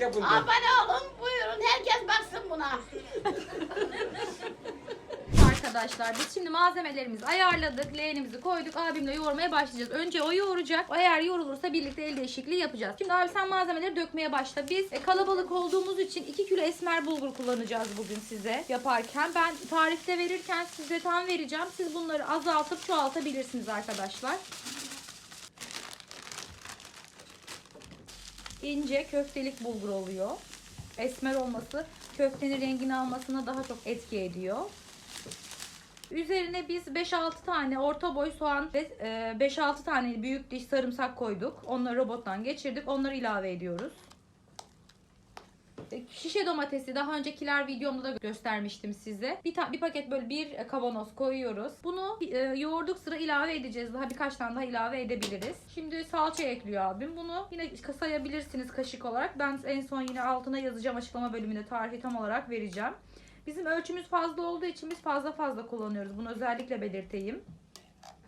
Yapın. diyor. Abone olun. Buyurun. Herkes baksın buna. Arkadaşlar biz şimdi malzemelerimizi ayarladık. Leğenimizi koyduk. Abimle yoğurmaya başlayacağız. Önce o yoğuracak. O eğer yoğrulursa birlikte el değişikliği yapacağız. Şimdi abi sen malzemeleri dökmeye başla. Biz e, kalabalık olduğumuz için 2 kilo esmer bulgur kullanacağız bugün size yaparken. Ben tarifte verirken size tam vereceğim. Siz bunları azaltıp çoğaltabilirsiniz arkadaşlar. İnce köftelik bulgur oluyor. Esmer olması köftenin rengini almasına daha çok etki ediyor. Üzerine biz 5-6 tane orta boy soğan ve e, 5-6 tane büyük diş sarımsak koyduk. Onları robottan geçirdik. Onları ilave ediyoruz. E, Şişe domatesi daha öncekiler videomda da göstermiştim size. Bir, bir paket böyle bir kavanoz koyuyoruz. Bunu e, yoğurduk sıra ilave edeceğiz. Daha birkaç tane daha ilave edebiliriz. Şimdi salça ekliyor abim. Bunu yine sayabilirsiniz kaşık olarak. Ben en son yine altına yazacağım açıklama bölümünde tarifi tam olarak vereceğim. Bizim ölçümüz fazla olduğu için biz fazla fazla kullanıyoruz. Bunu özellikle belirteyim.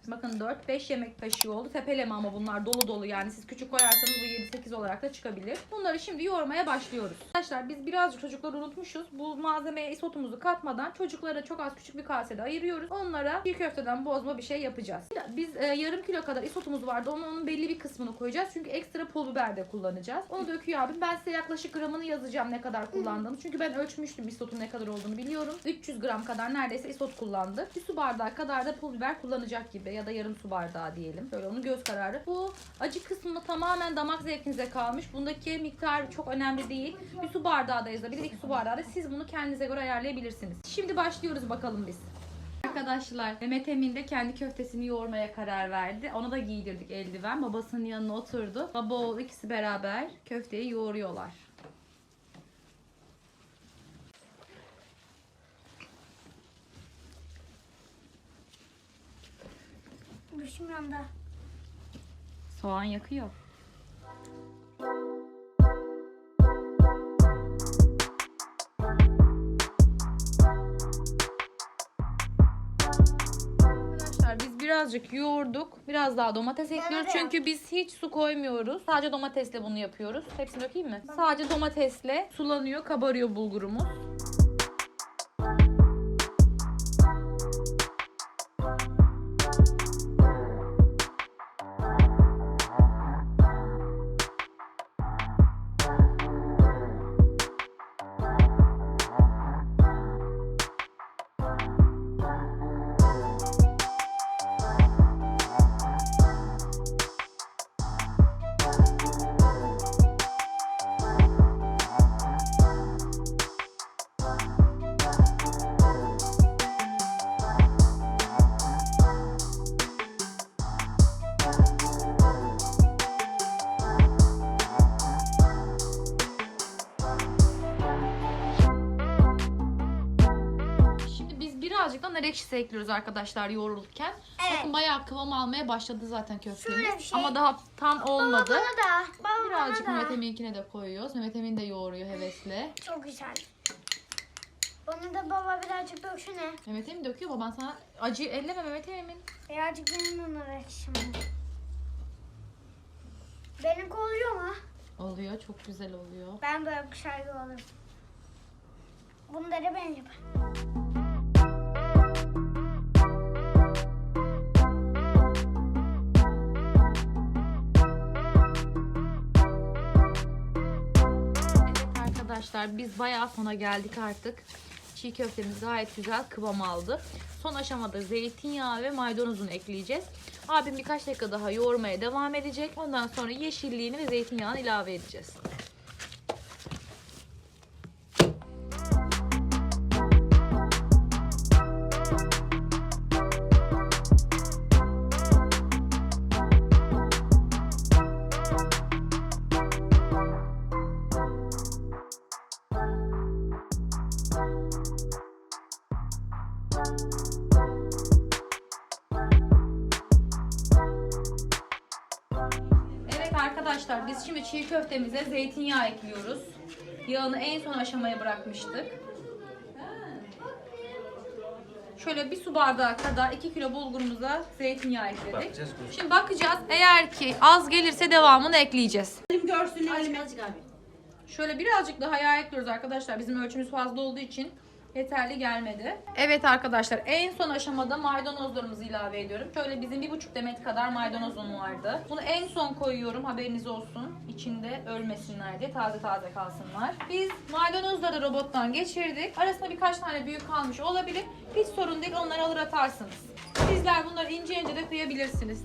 Bakın 4-5 yemek kaşığı oldu. Tepeleme ama bunlar dolu dolu yani siz küçük koyarsanız bu 7-8 olarak da çıkabilir. Bunları şimdi yoğurmaya başlıyoruz. Arkadaşlar biz birazcık çocukları unutmuşuz. Bu malzemeye isotumuzu katmadan çocuklara çok az küçük bir kasede ayırıyoruz. Onlara bir köfteden bozma bir şey yapacağız. Biz e, yarım kilo kadar isotumuz vardı. Onun, onun belli bir kısmını koyacağız. Çünkü ekstra pul biber de kullanacağız. Onu döküyor abim. Ben size yaklaşık gramını yazacağım ne kadar kullandığımı. Çünkü ben ölçmüştüm isotun ne kadar olduğunu biliyorum. 300 gram kadar neredeyse isot kullandık. Bir su bardağı kadar da pul biber kullanacak gibi ya da yarım su bardağı diyelim. Böyle onun göz kararı. Bu acı kısmı tamamen damak zevkinize kalmış. Bundaki miktar çok önemli değil. Bir su bardağı da yazabilir, iki su bardağı da. Siz bunu kendinize göre ayarlayabilirsiniz. Şimdi başlıyoruz bakalım biz. Arkadaşlar Mehmet Emin de kendi köftesini yoğurmaya karar verdi. Ona da giydirdik eldiven. Babasının yanına oturdu. Baba oğul ikisi beraber köfteyi yoğuruyorlar. Başım yandı. Soğan yakıyor. Arkadaşlar biz birazcık yoğurduk. Biraz daha domates ekliyoruz. de. Çünkü biz hiç su koymuyoruz. Sadece domatesle bunu yapıyoruz. Hepsini dökeyim mi? Sadece domatesle sulanıyor, kabarıyor bulgurumuz. Birazcık da nar ekşisi ekliyoruz arkadaşlar yoğrulurken. Evet. Bakın bayağı kıvam almaya başladı zaten köftemiz. Şey. Ama daha tam olmadı. Bana da. Baba Birazcık bana Mehmet da. Emin'inkine de koyuyoruz. Mehmet Emin de yoğuruyor hevesle. Çok güzel. Bana da baba birazcık döksene. Mehmet Emin döküyor baban sana. Acı elleme Mehmet Emin. Birazcık benim onlara ekşim. Benim oluyor mu? Oluyor çok güzel oluyor. Ben böyle şey alırım. Bunları ben yaparım. Arkadaşlar biz bayağı sona geldik artık. Çiğ köftemiz gayet güzel kıvam aldı. Son aşamada zeytinyağı ve maydanozunu ekleyeceğiz. Abim birkaç dakika daha yoğurmaya devam edecek. Ondan sonra yeşilliğini ve zeytinyağını ilave edeceğiz. Evet arkadaşlar biz şimdi çiğ köftemize zeytinyağı ekliyoruz. Yağını en son aşamaya bırakmıştık. Şöyle bir su bardağı kadar 2 kilo bulgurumuza zeytinyağı ekledik. Bakacağız. Şimdi bakacağız. Eğer ki az gelirse devamını ekleyeceğiz. Görsün elime. Azıcık abi. Şöyle birazcık daha yağ ekliyoruz arkadaşlar. Bizim ölçümüz fazla olduğu için yeterli gelmedi. Evet arkadaşlar en son aşamada maydanozlarımızı ilave ediyorum. Şöyle bizim bir buçuk demet kadar maydanozum vardı. Bunu en son koyuyorum haberiniz olsun. İçinde ölmesinler diye taze taze kalsınlar. Biz maydanozları robottan geçirdik. Arasında birkaç tane büyük kalmış olabilir. Hiç sorun değil onları alır atarsınız. Sizler bunları ince ince de kıyabilirsiniz.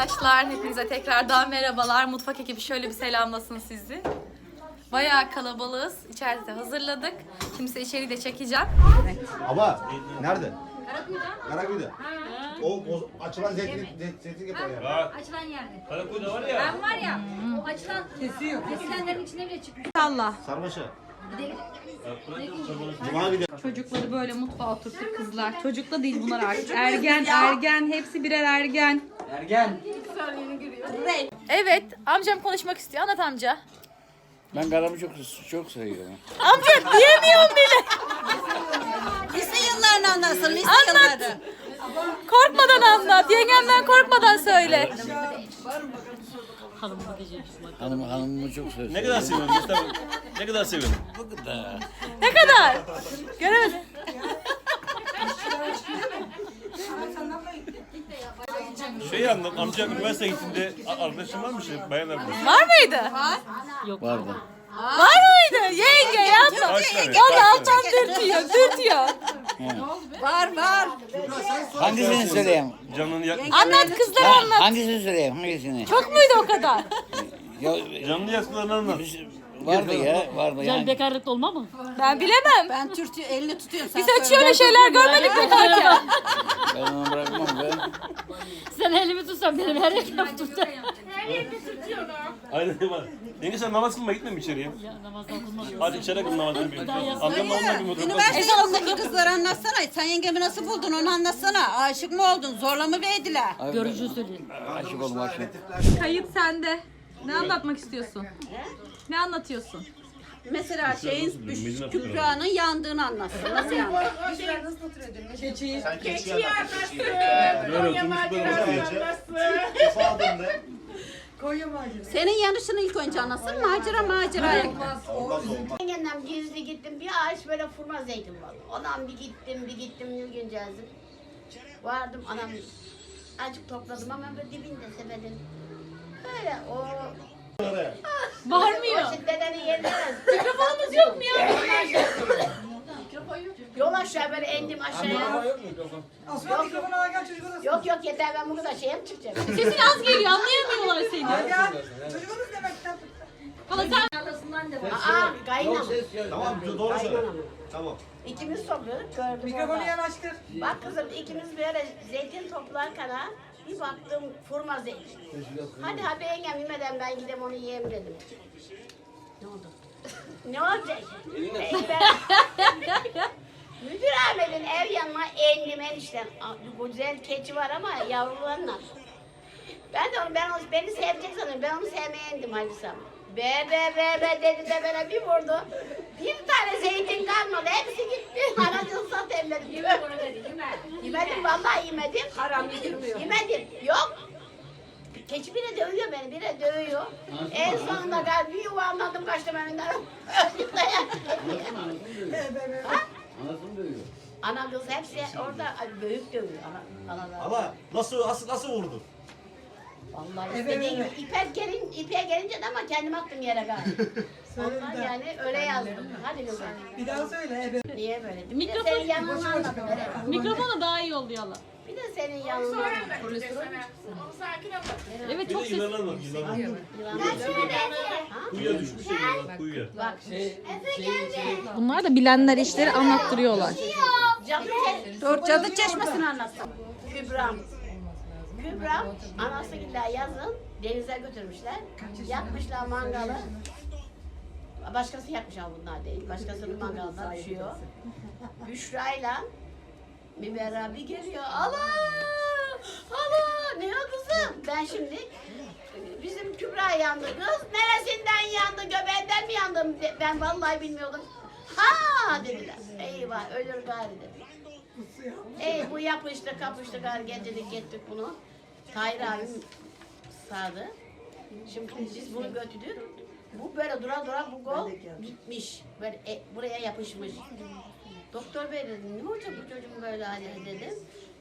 Arkadaşlar hepinize tekrardan merhabalar. Mutfak ekibi şöyle bir selamlasın sizi. Bayağı kalabalığız. İçeride hazırladık. Şimdi size içeriği de çekeceğim. Ama nerede? Karakuyu'da. Karakuyu'da. O, o açılan zeytin, zeytin, yapar yani. Açılan yerde. Karaköy'de var ya. Ben var ya o açılan kesiyor. Kesilenlerin içine bile çıkıyor. Allah. Sarmaşa. Cuma günü. Çocukları böyle mutfağa oturttuk kızlar. Çocuk da değil bunlar artık. Ergen, ergen. Hepsi birer ergen. Ergen. Evet. Amcam konuşmak istiyor. Anlat amca. Ben garamı çok çok seviyorum. Amca diyemiyorum bile. Lise yıllarını anlatsın, lise Anlat. yılları. Korkmadan anlat. Yengemden korkmadan söyle. Hanım hanımımı çok seviyorum. Ne kadar seviyorsun Mustafa? Ne kadar seviyorsun? Bu kadar. Ne kadar? Göremedim. Şey anlat, amca üniversite gittiğinde arkadaşın var mı şey? Bayan arkadaş. Var mıydı? Vardı. Var mıydı? Yenge yapma. Kaç tane? Ya Kaç tane? dürtüyor, dürtüyor. Var var. Hangisini söyleyeyim? Canını yak... Anlat kızlar Ha, anlat. hangisini söyleyeyim? Hangisini? Çok muydu o kadar? Ya, Canını yaktıklarını anlat. Vardı ya, vardı yani. bekarlıkta olma mı? Ben bilemem. Ben Türkçe elini tutuyorum. Biz hiç öyle şeyler görmedik bekarken. Ben onu bırakmam ben. Sen elimi tutsan benim her yerim tutacak. Aynen var. Yenge sen namaz kılmaya gitme mi içeriye? Namaz okunmaz. Hadi içeri kıl namazını bir. Amcamla onunla bir fotoğraf Üniversite yılındaki kızları anlatsana. Sen yengemi nasıl buldun onu anlatsana. Aşık mı oldun? Zorla mı verdiler? Görücü söyleyin. Aşık oldum aşık. Kayıt sende. Ne anlatmak istiyorsun? Ne anlatıyorsun? Mesela şeyin Kübra'nın yandığını anlatsın. Nasıl yandı? Sen keçi keçiyi. Oturmuş böyle oturuyor. Kafa aldığında Senin yanışını ilk önce anlatsın. Macera macera. olmaz olmaz. Yengemden gizli gittim. Bir ağaç böyle furma zeytin var. Ondan bir gittim, bir gittim Nilgünceğiz'im. Vardım anam. Azıcık topladım ama böyle dibinde sepetin. Böyle o... Bağırmıyor. O şiddetini yenmez. Mikrofonumuz yok mu ya? Yol aşağı böyle indim aşağıya. Yok yok. Yok yok yeter ben bu kadar şeye mi çıkacağım? Sesin az geliyor anlayamıyorlar seni. Hala sen Aa kaynama. Tamam doğru söyle. Tamam. İkimiz gördüm Mikrofonu yanaştır. Bak kızım ikimiz böyle zeytin toplarken ha bir baktım furma zeytin. Hadi hadi yengem yemeden ben gideyim onu yiyeyim dedim. Ne oldu? ne olacak? Ben- Müdür Ahmet'in ev yanına endim enişten. Güzel keçi var ama yavrularla. Ben de onu, ben onu, beni sevecek sanıyorum. Ben onu sevmeye indim Halisam. Be be be be dedi de bana bir vurdu. Bir tane zeytin kalmadı. Hepsi gitti. Anacını satayım dedim. Yemedim. Yemedim vallahi yemedim. Haram yedirmiyor. Yemedim. Yok. Keçi bile dövüyor beni, bile dövüyor. En sonunda galiba bir yuvarlandım kaçtım önünden. Dayak yedi. Ha? Ana kız hepsi orada büyük dövüyor ana, analar. Ama nasıl nasıl nasıl vurdu? Vallahi istediğin gibi. İpek gelin, ipeğe gelince de ama kendim attım yere galiba. Ondan yani öyle yazdım. Hadi kızım. Bir daha söyle. Evet. Niye böyle? Bir de Mikrofon- senin yanına anlattım. evet. Mikrofonu daha iyi oluyorlar. Bir de senin yanına anlattım. Evet Bir çok de ses. yılana bak yılana. Kuyuya düşmüş ya yılan kuyuya. Bak. Bunlar da bilenler işleri anlattırıyorlar. Cadı, Dur cadı çeşmesini anlatsam. Kübram. Kübram anasıyla yazın denize götürmüşler. Yakmışlar mangalı. Başkası yakmış ama bunlar değil. Başkasının mangalından düşüyor. Büşra'yla Müberra bir geliyor. Allah! Allah! Ne o kızım? Ben şimdi bizim Kübra yandı. Kız neresinden yandı? Göbeğinden mi yandım? Ben vallahi bilmiyordum. Ha dediler. Eyvah ölür gari dedim. Ey bu yapıştı kapıştı gari getirdik gittik bunu. Tahir abim sağdı. Şimdi biz bunu götürdük. Bu böyle dura dura bu gol gitmiş. Böyle e, buraya yapışmış. Doktor bey dedi ne olacak bu çocuğun böyle hali dedim.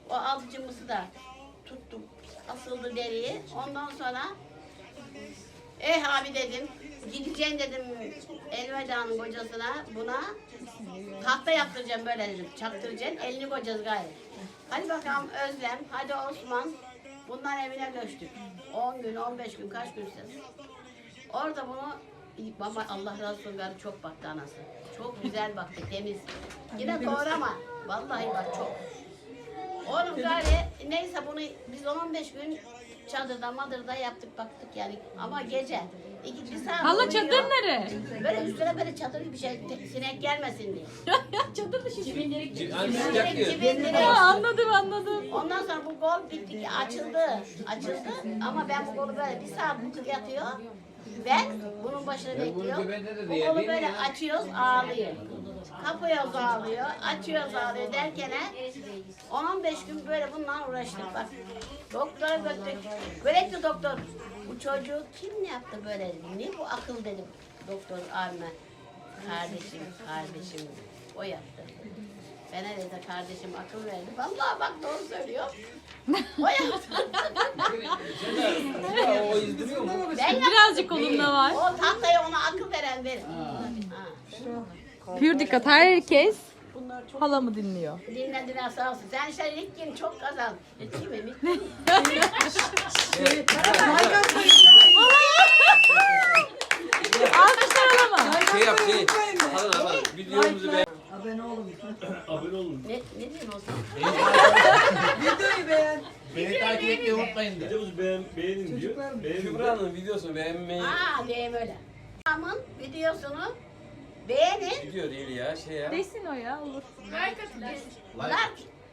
O alıcımızı da tuttum. Asıldı deriyi. Ondan sonra eh abi dedim. Gideceğim dedim Elveda'nın kocasına buna. Tahta yaptıracağım böyle dedim. Çaktıracaksın elini koyacağız gayet. Hadi bakalım Özlem, hadi Osman. Bunlar evine göçtük. 10 gün, 15 gün, kaç gün siz? Orada bunu Baba Allah razı olsun gari çok baktı anası. Çok güzel baktı, temiz. Yine doğru ama vallahi bak çok. Oğlum gari neyse bunu biz 15 gün çadırda madırda yaptık baktık yani ama gece iki bir saat Hala uyuyor. çadır nere? Böyle üstüne böyle çadır gibi şey sinek gelmesin diye. çadır dışı. Sinek cibindirik. Ha, anladım anladım. Ondan sonra bu gol bitti ki açıldı. Açıldı ama ben bu golü böyle bir saat bu yatıyor. Ben bunun başına bekliyorum. Bu golü böyle açıyoruz ağlıyor. Kapıyoruz ağlıyor, açıyoruz ağlıyor derken 10-15 gün böyle bununla uğraştık bak. Doktora götürdük. Böyle ki doktor, bu çocuğu kim ne yaptı böyle dedim. Ne bu akıl dedim doktor abime. Kardeşim, kardeşim o yaptı. Ben de kardeşim akıl verdi. Vallahi bak doğru söylüyor. O yaptı. ben yaptım. Birazcık kolumda var. O tahtaya ona akıl veren benim. Ha. Pür dikkat herkes halamı dinliyor. Dinlediler sağ olsun. Sen işte ilk gün çok kazandın. E, Değil mi? Alkışlar halama. Şey yap şey. Alın alın. Videomuzu beğen. Abone olun. Abone olun. Ne, ne diyeyim o zaman? Videoyu beğen. Beni takip etmeyi unutmayın da. Videomuzu beğen, beğenin diyor. Kübra'nın videosunu beğenmeyi Aa diyeyim öyle. Amın videosunu beğenin. video değil ya şey ya. Desin o ya olur. Like.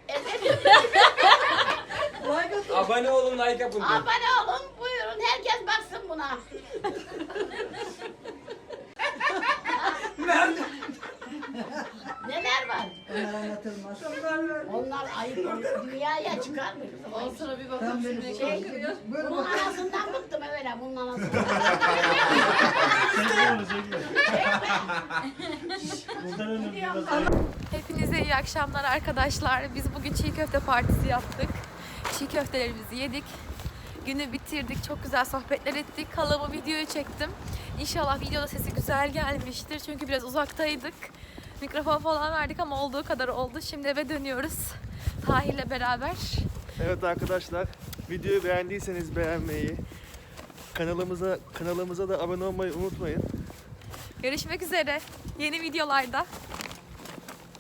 Efendim, Like atın. Abone olun like yapın. diyor. abone olun. Buyurun herkes baksın buna. Var? Onlar anlatılmaz. Onlar ayıp. Dünyaya çıkar mı? Olsun bir Tam benim. Şey, Böyle bunun bak. anasından bıktım öyle bunun anasından. Buradan Hepinize iyi akşamlar arkadaşlar. Biz bugün çiğ köfte partisi yaptık. Çiğ köftelerimizi yedik. Günü bitirdik. Çok güzel sohbetler ettik. Halamı videoyu çektim. İnşallah videoda sesi güzel gelmiştir. Çünkü biraz uzaktaydık. Mikrofon falan verdik ama olduğu kadar oldu. Şimdi eve dönüyoruz. Tahir'le beraber. Evet arkadaşlar, videoyu beğendiyseniz beğenmeyi, kanalımıza kanalımıza da abone olmayı unutmayın. Görüşmek üzere. Yeni videolarda.